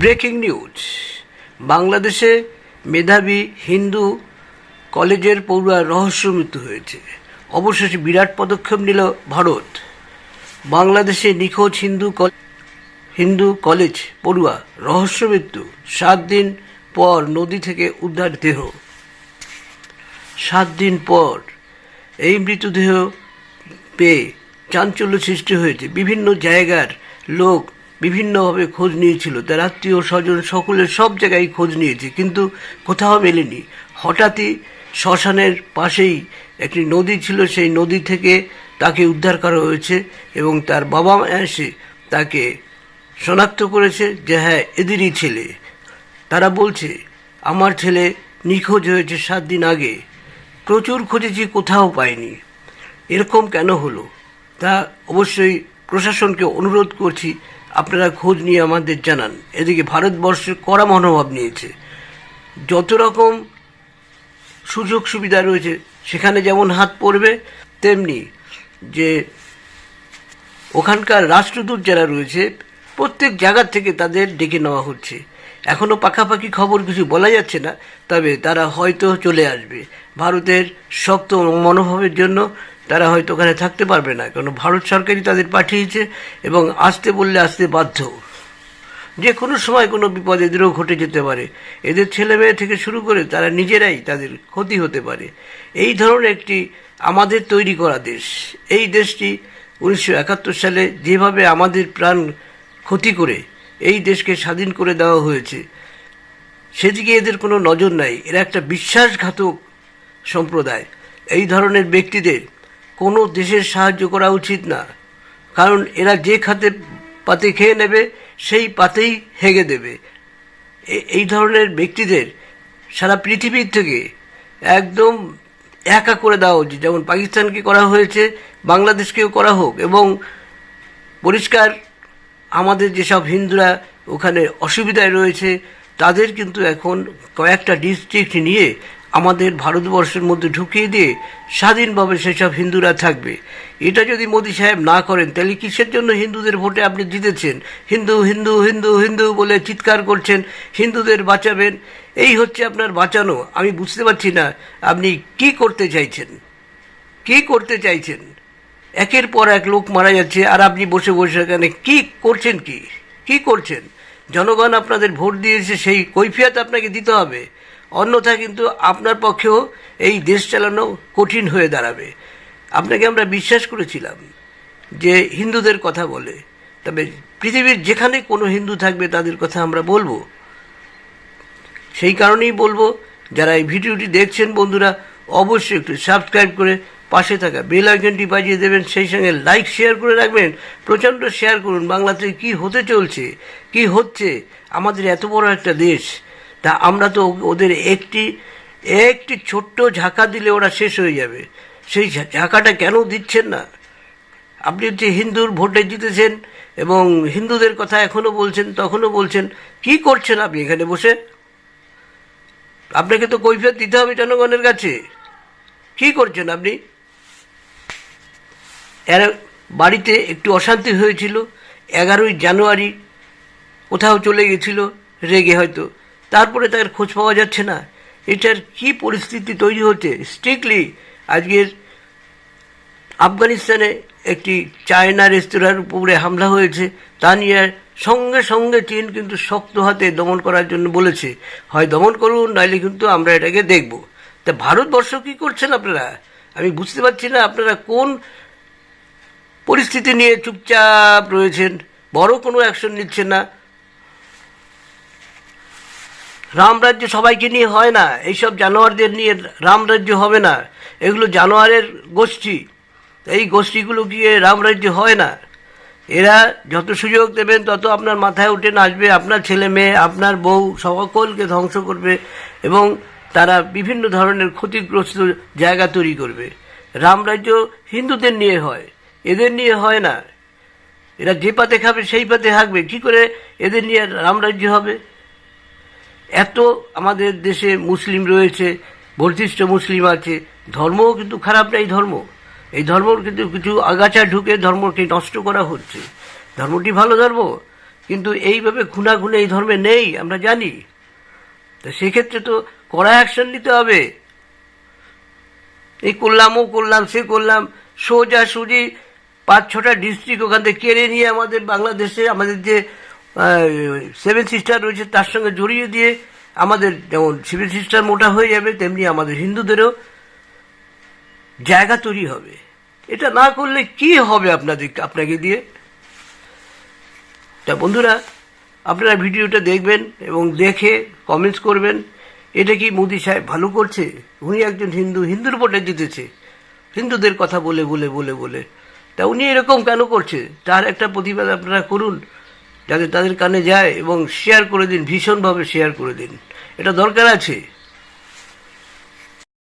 Breaking news. বাংলাদেশে মেধাবী হিন্দু কলেজের পড়ুয়ার রহস্য মৃত্যু হয়েছে। অবশেষে বিরাট পদক্ষেপ নিল ভারত। বাংলাদেশে নিখোঁজ হিন্দু হিন্দু কলেজ পড়ুয়া, রহস্য মৃত্যু, সাত দিন পর নদী থেকে উদ্ধার দেহ। সাত দিন পর এই মৃতদেহ পেয়ে চাঞ্চল্য সৃষ্টি হয়েছে। বিভিন্ন জায়গার লোক বিভিন্নভাবে খোঁজ নিয়েছিল। তার আত্মীয় স্বজন সকলের সব জায়গায় খোঁজ নিয়েছে, কিন্তু কোথাও মেলেনি। হঠাৎই শ্মশানের পাশেই একটি নদী ছিল, সেই নদী থেকে তাকে উদ্ধার করা হয়েছে এবং তার বাবা এসে তাকে শনাক্ত করেছে যে হ্যাঁ এদেরই ছেলে। তারা বলছে, আমার ছেলে নিখোঁজ হয়েছে সাত দিন আগে। প্রচুর খুঁজেছি, কোথাও পাইনি। এরকম কেন হলো? তা অবশ্যই প্রশাসনকে অনুরোধ করছি আপনারা খোঁজ নিয়ে আমাদের জানান। এদিকে ভারতবর্ষের কড়া মনোভাব নিয়েছে। যত রকম সুযোগ সুবিধা রয়েছে, সেখানে যেমন হাত পড়বে, তেমনি যে ওখানকার রাষ্ট্রদূত যারা রয়েছে, প্রত্যেক জায়গা থেকে তাদের ডেকে নেওয়া হচ্ছে। এখনও পাকাপাকি খবর কিছু বলা যাচ্ছে না, তবে তারা হয়তো চলে আসবে। ভারতের শক্ত মনোভাবের জন্য তারা হয়তো ওখানে থাকতে পারবে না, কারণ ভারত সরকারই তাদের পাঠিয়েছে এবং আসতে বললে আসতে বাধ্য। যে কোনো সময় কোনো বিপদ এদেরও ঘটে যেতে পারে। এদের ছেলে মেয়ে থেকে শুরু করে তারা নিজেরাই তাদের ক্ষতি হতে পারে। এই ধরনের একটি আমাদের তৈরি করা দেশ। এই দেশটি উনিশশো একাত্তর সালে যেভাবে আমাদের প্রাণ ক্ষতি করে, এই দেশকে স্বাধীন করে দেওয়া হয়েছে। সেদিকে এদের কোনো নজর নাই। এরা একটা বিশ্বাসঘাতক সম্প্রদায়। এই ধরনের ব্যক্তিদের কোনো দেশের সাহায্য করা উচিত না। কারণ এরা যে খাতে পাতে খেয়ে নেবে, সেই পাতেই হেগে দেবে। এই ধরনের ব্যক্তিদের সারা পৃথিবীর থেকে একদম একা করে দেওয়া উচিত। যেমন পাকিস্তানকে করা হয়েছে, বাংলাদেশকেও করা হোক এবং পরিষ্কার আমাদের যেসব হিন্দুরা ওখানে অসুবিধায় রয়েছে, তাদের কিন্তু এখন কয়েকটা ডিস্ট্রিক্ট নিয়ে আমাদের ভারতবর্ষের মধ্যে ঢুকিয়ে দিয়ে স্বাধীনভাবে সেসব হিন্দুরা থাকবে। এটা যদি মোদী সাহেব না করেন, তাহলে কিসের জন্য হিন্দুদের ভোটে আপনি জিতেছেন? হিন্দু হিন্দু হিন্দু হিন্দু বলে চিৎকার করছেন, হিন্দুদের বাঁচাবেন? এই হচ্ছে আপনার বাঁচানো। আমি বুঝতে পারছি না, আপনি কি করতে চাইছেন? কি করতে চাইছেন? একের পর এক লোক মারা যাচ্ছে, আর আপনি বসে বসে এখানে কি করছেন কি? কি করছেন? জনগণ আপনাদের ভোট দিয়েছে, সেই কৈফিয়ত আপনাকে দিতে হবে। অন্যথা কিন্তু আপনার পক্ষেও এই দেশ চালানো কঠিন হয়ে দাঁড়াবে। আপনাকে আমরা বিশ্বাস করেছিলাম যে হিন্দুদের কথা বলে, তবে পৃথিবীর যেখানে কোনো হিন্দু থাকবে তাদের কথা আমরা বলব। সেই কারণেই বলব, যারা এই ভিডিওটি দেখছেন বন্ধুরা, অবশ্যই একটু সাবস্ক্রাইব করে পাশে থাকা বেল আইকনটি বাজিয়ে দেবেন, সেই সঙ্গে লাইক, শেয়ার করে রাখবেন, প্রচণ্ড শেয়ার করুন, বাংলাতে কি হতে চলছে, কি হচ্ছে, আমাদের এত বড় একটা দেশ তা আমরা তো ওদের একটি একটি ছোট্ট ঝাঁকা দিলে ওরা শেষ হয়ে যাবে। সেই ঝাঁকাটা কেন দিচ্ছেন না? আপনি হচ্ছে হিন্দুর ভোটে জিতেছেন এবং হিন্দুদের কথা এখনও বলছেন, তখনও বলছেন, কি করছেন আপনি এখানে বসে? আপনাকে তো কৈফিয়ত দিতে হবে জনগণের কাছে। কি করছেন আপনি? এর বাড়িতে একটু অশান্তি হয়েছিল। এগারোই জানুয়ারি কোথাও চলে গেছিল, রেগে হয়তো। তারপরে তার খোঁজ পাওয়া যাচ্ছে না। এটার কি পরিস্থিতি তৈরি হচ্ছে? স্ট্রিক্টলি আজকের আফগানিস্তানে একটি চায়না রেস্তোরাঁর উপরে হামলা হয়েছে। তা নিয়ে সঙ্গে সঙ্গে চীন কিন্তু শক্ত হাতে দমন করার জন্য বলেছে। হয় দমন করুন নাহলে কিন্তু আমরা এটাকে দেখব। তা ভারতবর্ষ কি করছেন আপনারা? আমি বুঝতে পারছি না আপনারা কোন পরিস্থিতি নিয়ে চুপচাপ রয়েছেন। বড় কোনো অ্যাকশন নিচ্ছেন না। রামরাজ্য সবাইকে নিয়ে হয় না, এইসব জানোয়ারদের নিয়ে রামরাজ্য হবে না, এগুলো জানোয়ারের গোষ্ঠী। এই গোষ্ঠীগুলো গিয়ে রামরাজ্য হয় না। এরা যত সুযোগ দেবেন তত আপনার মাথায় উঠে নাচবে, আপনার ছেলে মেয়ে, আপনার বউ, সকলকে ধ্বংস করবে এবং তারা বিভিন্ন ধরনের ক্ষতিগ্রস্ত জায়গা তৈরি করবে। রামরাজ্য হিন্দুদের নিয়ে হয়, এদের নিয়ে হয় না। এরা যে পাতে খাবে সেই পাতে হাঁকবে, কি করে এদের নিয়ে রামরাজ্য হবে? এত আমাদের দেশে মুসলিম রয়েছে, বর্ধিষ্ঠ মুসলিম আছে, ধর্মও কিন্তু খারাপ না এই ধর্ম। এই ধর্ম কিন্তু কিছু আগাছা ঢুকে ধর্মকে নষ্ট করা হচ্ছে। ধর্মটি ভালো ধর্ম, কিন্তু এইভাবে খুনাখুনে এই ধর্মে নেই, আমরা জানি। তা সেক্ষেত্রে তো কড়া অ্যাকশন নিতে হবে। এই করলাম, ও করলাম, সে করলাম, সোজা সুজি পাঁচ ছটা ডিস্ট্রিক্ট ওখান থেকে কেড়ে নিয়ে আমাদের বাংলাদেশে, আমাদের যে সেভেন সিস্টার রয়েছে, তার সঙ্গে জড়িয়ে দিয়ে আমাদের যেমন সেভেন সিস্টার মোটা হয়ে যাবে, তেমনি আমাদের হিন্দুদেরও জায়গা তৈরি হবে। এটা না করলে কি হবে আপনাদের, আপনাকে দিয়ে? তা বন্ধুরা, আপনারা ভিডিওটা দেখবেন এবং দেখে কমেন্টস করবেন, এটা কি মোদি সাহেব ভালো করছে? উনি একজন হিন্দু, হিন্দুর ভোটে জিতেছে। হিন্দুদের কথা বলে বলে বলে বলে। তা উনি এরকম কেন করছে? তার একটা প্রতিবাদ আপনারা করুন। যাতে তাদের কানে যায় এবং শেয়ার করে দিন, ভীষণভাবে শেয়ার করে দিন। এটা দরকার আছে।